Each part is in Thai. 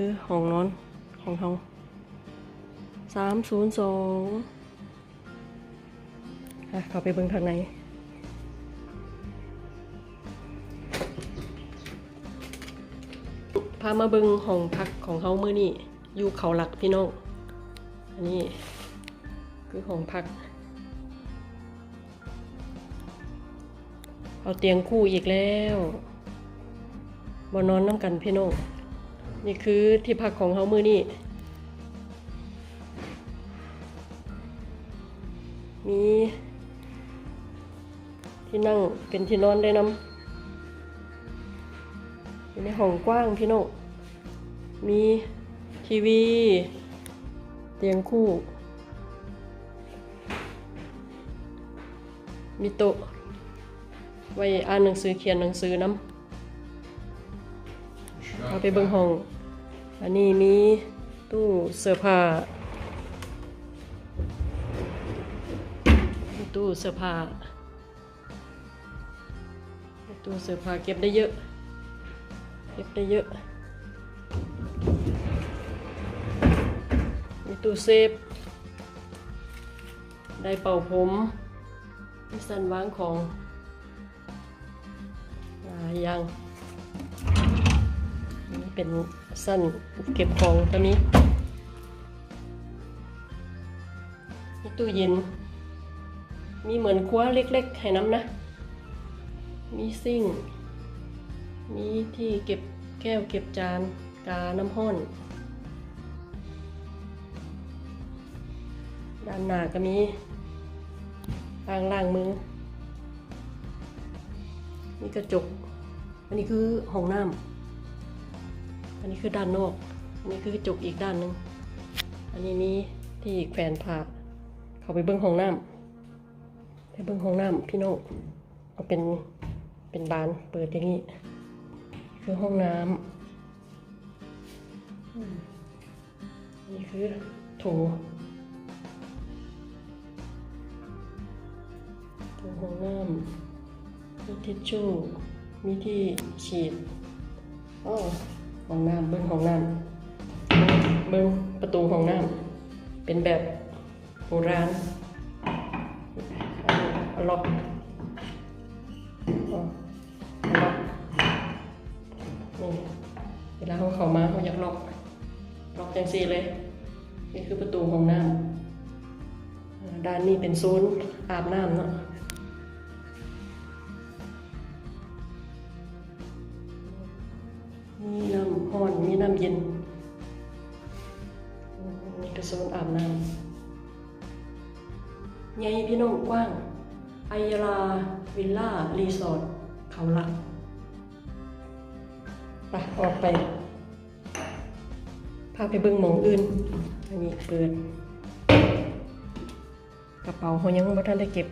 คือห้องนอนของเขาสามศูนย์สองอะเข้าไปเบิ่งทางในพามาเบิงห้องพักของเขาเมื่อนี่อยู่เขาหลักพี่น้อง อันนี้ คือห้องพัก เอาเตียงคู่อีกแล้วบนนอนน้ำกันพี่น้อง นี่คือที่พักของเขามือนี่มีที่นั่งเป็นที่นอนได้น้ำอยู่ในห้องกว้างพี่โนมีทีวี เตียงคู่ มีโต๊ะไว้อ่านหนังสือเขียนหนังสือน้ำ เอาไปเบิ่งห้อง อันนี้มีตู้เสื้อผ้า ตู้เสื้อผ้า ตู้เสื้อผ้าเก็บได้เยอะ เก็บได้เยอะ มีตู้เซฟ ได้เป่าผมมีสันวางของหลายอย่าง เป็นสั้นเก็บของตัวนี้มีตู้เย็น มีเหมือนครัวเล็กๆให้น้ำนะ มีซิ่ง มีที่เก็บแก้วเก็บจานกาน้ำห้อนด้านหน้าก็มีอ่างล้างมือ มีกระจก อันนี้คือห้องน้ำ อันนี้คือด้านนอก อันนี้คือกระจกอีกด้านหนึ่งอันนี้มีที่แขวนผ้าเขาไปเบิ้องห้องน้ำไปเบิ้องห้องน้ำพี่น้องเอาเป็นเป็นบานเปิดอย่างนี้ คือห้องน้ำอืมนี่คือโถโถห้องน้ำมีทิชชู่มีที่ฉีดอ๋อ ห้องน้ำเบิ้งห้องน้ำเบิ้งประตูห้องน้ำเป็นแบบโบราณอันนี้ล็อกอ๋อล็อกนี่เวลาเขาเข้ามาเขาอยากล็อกล็อกจังซีเลย นี่คือประตูห้องน้ำด้านนี้เป็นโซนอาบน้ำเนาะ มีน้ำห้อน มีน้ำเย็นมนี่คือโซนอาบน้ำใหญ่พี่น้องกว้างไอยาลาวิลล่า รีสอร์ทเขาหลักไปออกไป พาไปเบิ่งหมองอื่น อันนี้เปิด กระเป๋าเขายังไม่ทันได้เก็บ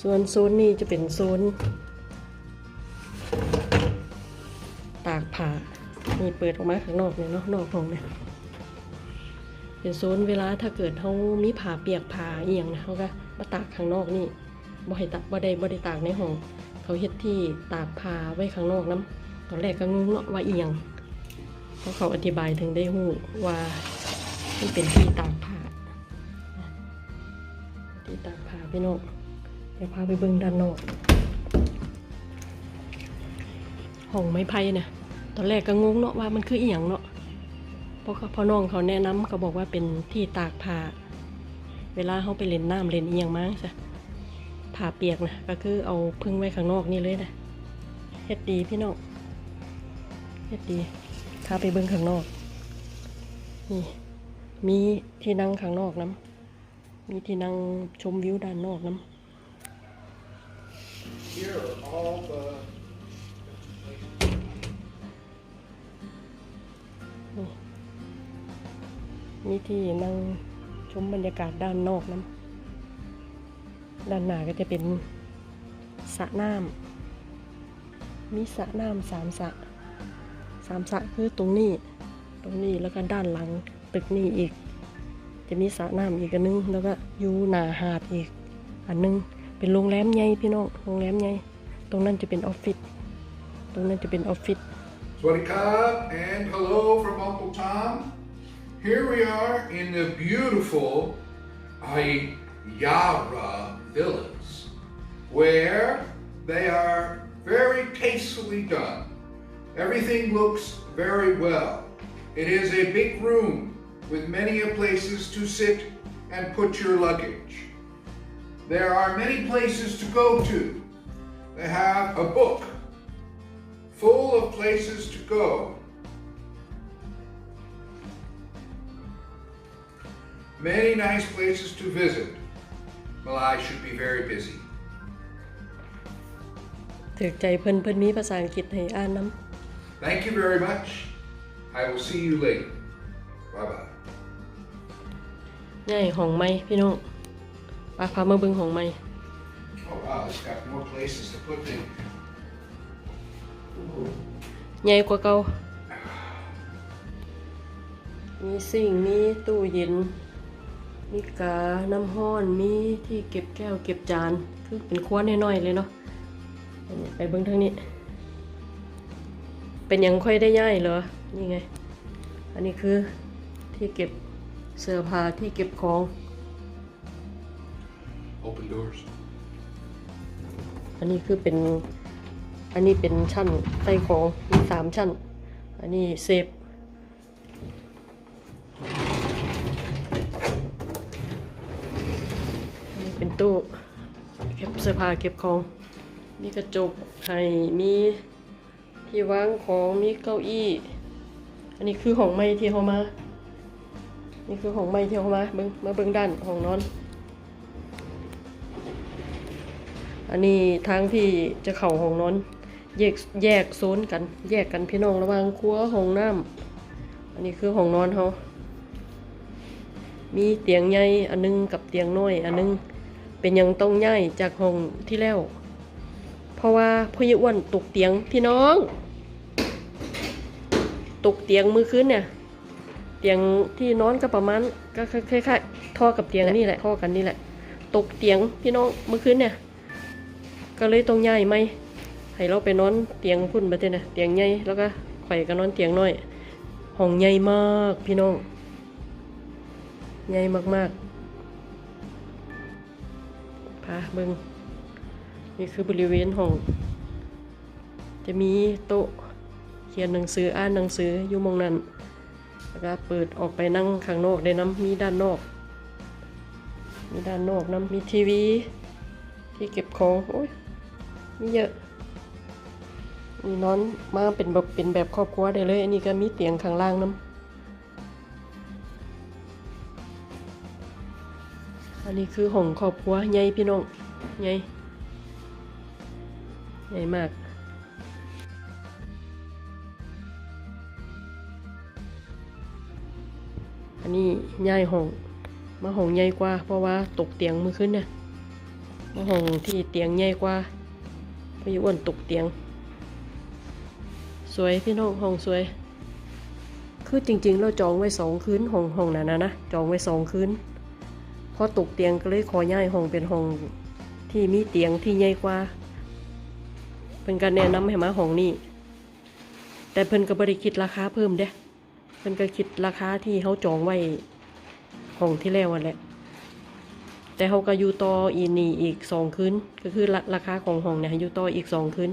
ส่วนโซนนี้จะเป็นโซน ตากผ้า นี่เปิดออกมาข้างนอกเนี่ยเนาะนอกห้องเนี่ยเป็นโซนเวลาถ้าเกิดเขามีผ้าเปียกผ้าเอียงนะเขาก็มาตากข้างนอกนี่บ่ให้ตากบ่ได้บ่ได้ตากในห้องเขาเฮ็ดที่ตากผ้าไว้ข้างนอกน้ำตอนแรกก็งงเนาะว่าเอียงเพราะเขาอธิบายถึงได้หูว่ามันเป็นที่ตากผ้าที่ตากผ้าพี่น้องเดี๋ยวพาไปเบิ่งด้านนอกห้องไม้ไผ่นะ ตอนแรกก็งงเนาะว่ามันคืออีหยังเนาะเพราะเขาพ่อน้องเขาแนะนำเขาบอกว่าเป็นที่ตากผ้าเวลาเขาไปเล่นน้ำเล่นอีหยังมาซะผ้าเปียกนะก็คือเอาพึ่งไว้ข้างนอกนี่เลยนะเฮ็ดดีพี่น้องเฮ็ดดีพาไปเบิ่งข้างนอกนี่มีที่นั่งข้างนอกน้ำมีที่นั่งชมวิวด้านนอกน้ Here are all the ำ มีที่นั่งชมบรรยากาศด้านนอกน้ำด้านหน้าก็จะเป็นสระน้ำมีสระน้ำสามสระสามสระคือตรงนี้ ตรงนี้แล้วก็ด้านหลังตึกนี้อีก จะมีสระน้ำอีกอันนึง แล้วก็อยู่หนาหาดอีก อันนึงเป็นโรงแรมใหญ่พี่น้องโรงแรมใหญ่ตรงนั้นจะเป็นออฟฟิศตรงนั้นจะเป็นออฟฟิศ Swaddy Cobb and hello from Uncle Tom. Here we are in the beautiful Ayara villas, where they are very tastefully done. Everything looks very well. It is a big room with many places to sit and put your luggage. There are many places to go to. They have a book full of places to go. Many nice places to visit. Malai should be very busy. ถือใจเพิ่นเพิ่นมีภาษาอังกฤษให้อ่านนำ Thank you very much. I will see you later. Bye bye. ง่ายห้องใหม่พี่น้องปาพามาเบิ่งห้องใหม่ Oh wow, it's got more places to put things. ใหญ่กว่าเก่ามีสิ่งมีตู้เย็น มีกาน้ำห้อน มีที่เก็บแก้วเก็บจาน คือเป็นครัวน้อยๆเลยเนาะอันนี้ไปเบิ่งทางนี้ เป็นหยังค่อยได้ย่ายเหรอ นี่ไง อันนี้คือที่เก็บเสื้อผ้าที่เก็บของ Open doors. อันนี้คือเป็น อันนี้เป็นชั้นใต้ของมีสามชั้น อันนี้เซฟ อันนี้เป็น ตู้เก็บเสื้อผ้าเก็บของ มีกระจกให้มีที่วางของมีเก้าอี้ อันนี้คือของไม้ที่เขามา นี่คือของไม้ที่เขามาเบิ้งมาเบิ้งด้านของนอน อันนี้ทางที่จะเข้าห้องนอน แยกแยกโซนกัน แยกกันพี่น้องระหว่างครัวห้องน้ำอันนี้คือห้องนอนเขามีเตียงใหญ่อันนึงกับเตียงน้อยอันนึง เป็นยังต้องย้ายจากห้องที่แล้ว เพราะว่าพ่อใหญ่อ้วนตกเตียงพี่น้อง ตกเตียงมือคืนเนี่ย เตียงที่นอนก็ประมาณก็คล้ายๆท่อกับเตียงนี่แหละท่อกันนี่แหละ ตกเตียงพี่น้องมือคืนเนี่ย ก็เลยต้องย้ายไหมให้เราไปนอนเตียงพุ่นไปเถอะนะเตียงใหญ่แล้วก็ข่อยก็นอนเตียงน้อยห้องใหญ่มากพี่น้องใหญ่มากๆ เบิงนี่คือบริเวณห้อง จะมีโต๊ะเขียนหนังสืออ่านหนังสืออยู่มองนั้นแล้วก็เปิดออกไปนั่งข้างนอกได้น้ำมีด้านนอก มีด้านนอกน้ำมีทีวี ที่เก็บของโอ้ยมีเยอะมีนอนมาเป็นแบบเป็นแบบครอบครัวได้เลย อันนี้ก็มีเตียงข้างล่างน้ำอันนี้คือห้องครอบครัวใหญ่พี่น้อง ใหญ่ใหญ่มากอันนี้ย้ายห้องมาห้องใหญ่กว่า เพราะว่าตกเตียงมือขึ้นเนี่ยมาห้องที่เตียงใหญ่กว่าพี่อ้วนตกเตียง สวยพี่น้องห้องสวย คือจริง ๆ เราจองไว้สองคืนห้องห้องนั้นนะนะจองไว้สองคืนพอตกเตียงก็เลยขอย้ายห้องเป็นห้อง ที่มีเตียงที่ใหญ่กว่าเป็นการแนะนำให้มาห้องนี้ แต่เพิ่นก็บริคิดราคาเพิ่มเด้เพิ่นก็คิดราคาที่เขาจองไว้ห้องที่แล้วนั่นแหละ แต่เขาก็อยู่ต่ออีนี่อีกสองคืนก็คือราคาของห้องเนี่ยอยู่ต่ออีกสองคืน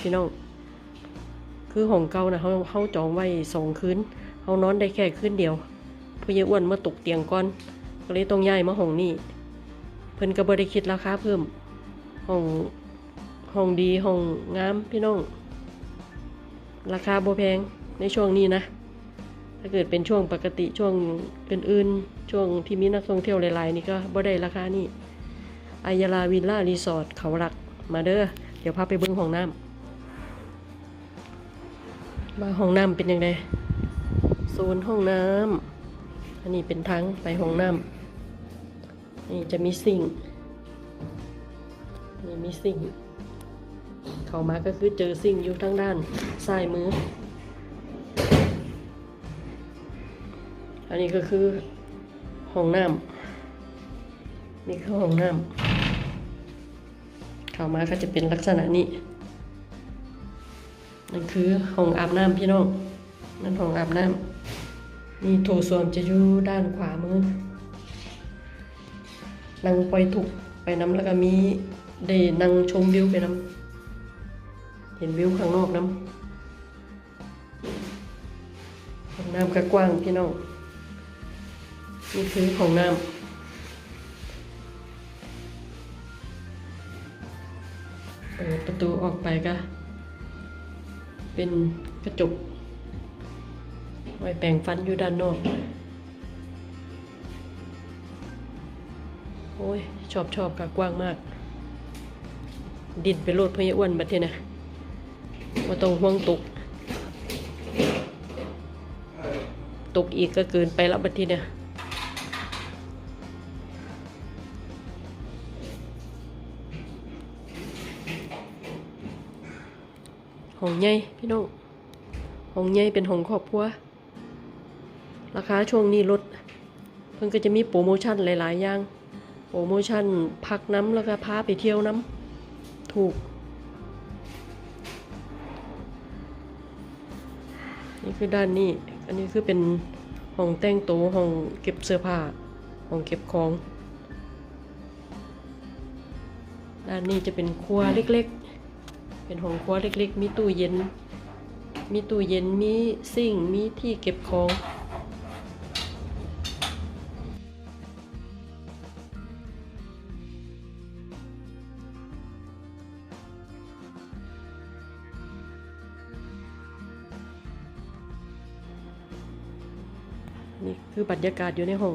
พี่น้องคือห้องเก่านะเขาเขาจองไว้สองคืนเขานอนได้แค่คืนเดียวเพื่ออ้วนมาตกเตียงก่อน ก็เลยต้องย้ายมาห้องนี้ พิ่นก็บ่ได้คิดราคาเพิ่มห้องห้องดีห้องงามพี่น้อง ราคาบ่แพงในช่วงนี้นะ ถ้าเกิดเป็นช่วงปกติช่วงอื่นๆ ช่วงที่มีนักท่องเที่ยวหลายๆ นี่ก็บ่ได้ราคานี่อายาลาวิลล่ารีสอร์ทเขาหลักมาเด้อเดี๋ยวพาไปเบิ้งห้องน้ำมาห้องน้ำเป็นยังไงโซนห้องน้ำอันนี้เป็นทางไปห้องน้ำ นี่จะมีสิ่งนี่มีสิ่ง เข้ามาก็คือเจอสิ่งอยู่ทางด้านซ้ายมือ อันนี้ก็คือห้องน้ำนี่คือห้องน้ำเข้ามาก็จะเป็นลักษณะนี้นั่นคือห้องอาบน้ำพี่น้องนั่นห้องอาบน้ำนี่โถส้วมจะอยู่ด้านขวามือ นั่งปล่อยทุกไปน้ำแล้วก็มีได้นั่งชมวิวไปน้ำเห็นวิวข้างนอกน้ำห้องน้ำก็กว้างพี่น้องนี่คือห้องน้ำเปิดประตูออกไปก็เป็นกระจกไว้แปรงฟันอยู่ด้านนอก โอ้ย ชอบชอบกับกว้างมาก ดินไปโลดพยอ้วนบัดเทนะว่าต้องห่วงตก ตกอีกก็เกินไปแล้วบัดทีเนี่ยห้องใหญ่พี่น้องห้องใหญ่เป็นห้องครอบครัว ราคาช่วงนี้ลดเพิ่นก็จะมีโปรโมชั่นหลาย ๆ อย่าง โปรโมชั่นพักน้ำแล้วก็พาไปเที่ยวน้ำถูก นี่คือด้านนี้ อันนี้คือเป็นห้องแต่งตัวห้องเก็บเสื้อผ้าห้องเก็บของ ด้านนี้จะเป็นครัวเล็กๆ เป็นห้องครัวเล็กๆ มีตู้เย็น มีตู้เย็น มีซิ่ง มีที่เก็บของ บรรยากาศอยู่ในห้อง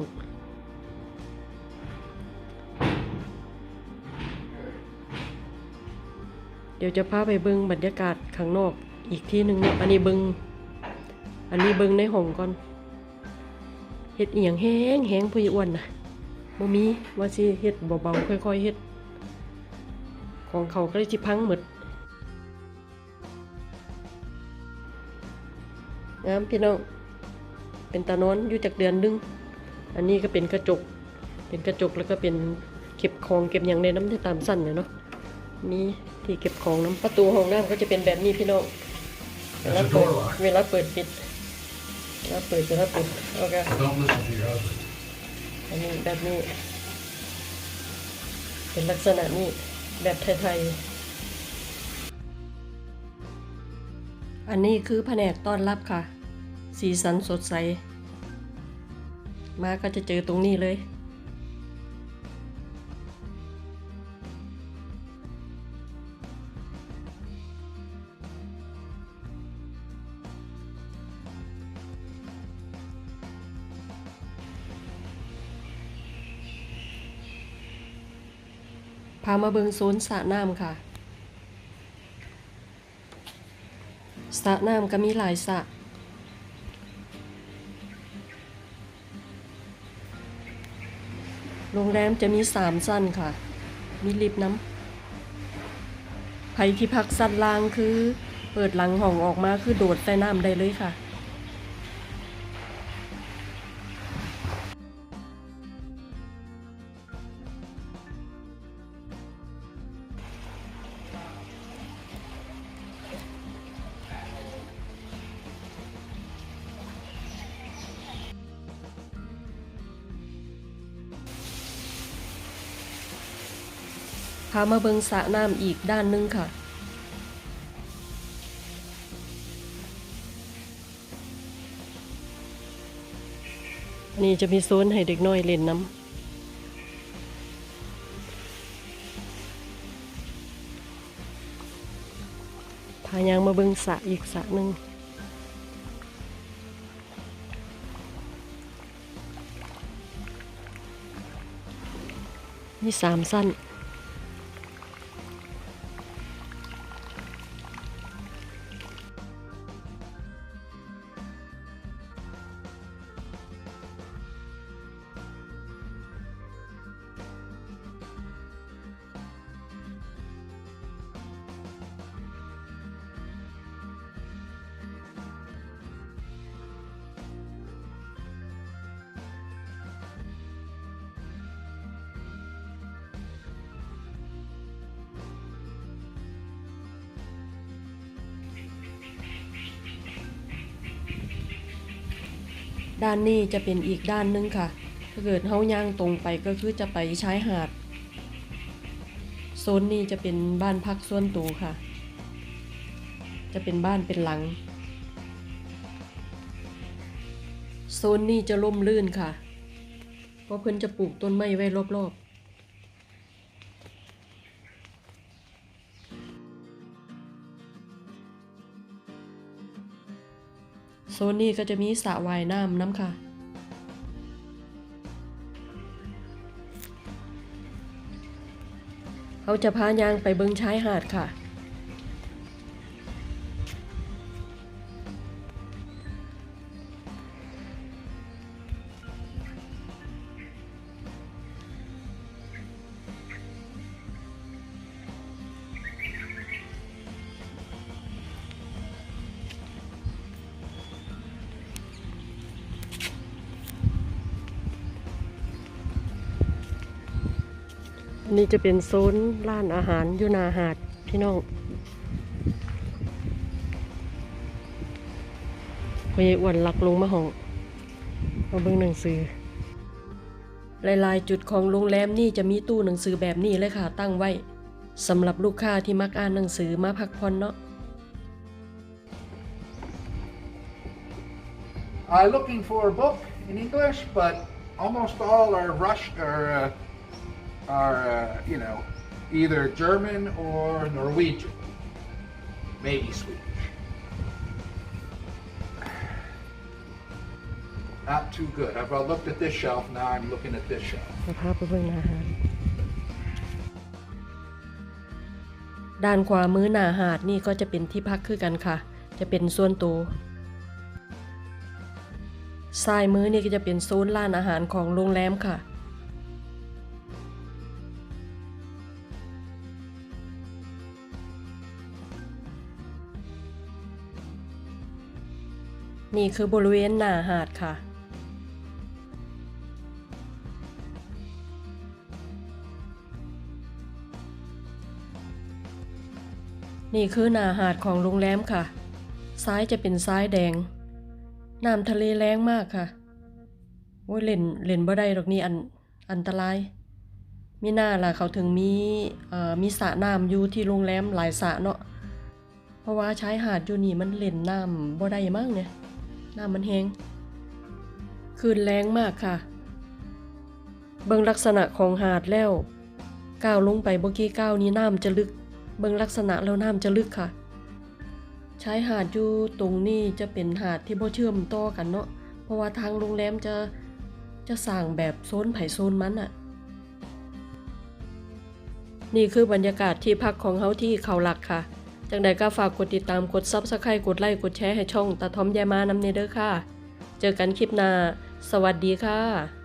เดี๋ยวจะพาไปเบิ้งบรรยากาศข้างนอกอีกที่หนึ่งเนาะอันนี้เบิงอันนี้เบิ้งในห้องก่อนเฮ็ดเอียงแห้งแห้งผู้ใหญ่อ้วนนะบ่มีว่าสิเฮ็ดเบาๆค่อยๆเฮ็ด ของเขาก็เลยสิพังหมดงามพี่น้อง เป็นตานอนอยู่จากเดือนหนึง อันนี้ก็เป็นกระจก เป็นกระจกแล้วก็เป็นเก็บของเก็บอย่างในน้ำที่ตามสั้นเนาะมีที่เก็บของน้ำประตูห้องน้ำก็จะเป็นแบบนี้พี่น้อง เวลาเปิดเวลาเปิดปิดเวลาเปิดเวลาปิดโอเคอันนี้แบบนี้ เป็นลักษณะนี้แบบไทยๆ อันนี้คือแผนกต้อนรับค่ะ สีสันสดใส มาก็จะเจอตรงนี้เลย พามาเบิงโซนสระน้ำค่ะสระน้ำก็มีหลายสระ โรงแรมจะมีสามสั้นค่ะ มีลิฟต์น้ำภัยที่พักสั้นล่างคือ เปิดหลังห้องออกมาคือโดดใต้น้ำได้เลยค่ะ มาเบิงสระน้ำอีกด้านหนึงค่ะ นี่จะมีโซนให้เด็กน้อยเล่นน้ำพายางมาเบิงสระอีกสระหนึ่งมีสามสั้น ด้านนี้จะเป็นอีกด้านหนึงค่ะ ถ้าเกิดเฮาย่างตรงไปก็คือจะไปชายหาด โซนนี้จะเป็นบ้านพักส่วนตัวค่ะ จะเป็นบ้านเป็นหลัง โซนนี้จะร่มรื่นค่ะ เพราะเพิ่นจะปลูกต้นไม้ไว้รอบๆ โซนนี้ก็จะมีสระว่ายน้ำน้ำค่ะ เขาจะพายางไปเบิงชายหาดค่ะ นี้จะเป็นโซนร้านอาหารยูนาหาดพี่น้องพยายอ้วนลักลงมาห้องมาเบิ่งหนังสือ หลายๆ จุดของโรงแรมนี่จะมีตู้หนังสือแบบนี้เลยค่ะตั้งไว้สำหรับลูกค้าที่มักอ่านหนังสือมาพักผ่อนเนาะ I'm looking for a book in English, but almost all are Rush or uh, are uh, you know either German or Norwegian, maybe Swedish. Not too good. I've uh, looked at this shelf. Now I'm looking at this shelf. สภาพไปเบิ่งหนาหาดด้านขวามือหนาหาดนี่ก็จะเป็นที่พักคือกันค่ะ จะเป็นส่วนตัวซ้ายมือนี่ก็จะเป็นโซนร้านอาหารของโรงแรมค่ะ นี่คือบริเวณหน้าหาดค่ะ นี่คือหน้าหาดของโรงแรมค่ะ ซ้ายจะเป็นซ้ายแดง น้ำทะเลแรงมากค่ะ โอ้ยเล่นเล่นบ่ได้ดอกนี่อันอันตรายมีหน้าล่ะเขาถึงมีอ่อมีสระน้ำอยู่ที่โรงแรมหลายสระเนาะ เพราะว่าใชายหาดอยู่นี่มันเล่นน้ำบ่ได้มั้งเนี่ย น้ำมันแห้งคืนแรงมากค่ะ เบิ่งลักษณะของหาดแล้ว ก้าวลงไปบ่กี่ก้าวนี้น้ำจะลึก เบิ่งลักษณะแล้วน้ำจะลึกค่ะ ใชายหาดอยู่ตรงนี้จะเป็นหาดที่บ่เชื่อมต่อกันเนาะ เพราะว่าทางโรงแรมจะจะสร้างแบบโซนไผ่โซนมันอะนี่คือบรรยากาศที่พักของเฮาที่เขาหลักค่ะ จังใดก็ฝากกดติดตามกดซับสไครต์กดไลค์กดแชร์ให้ช่องตาทอมยายมานำเนเด้อค่ะ เจอกันคลิปหน้า สวัสดีค่ะ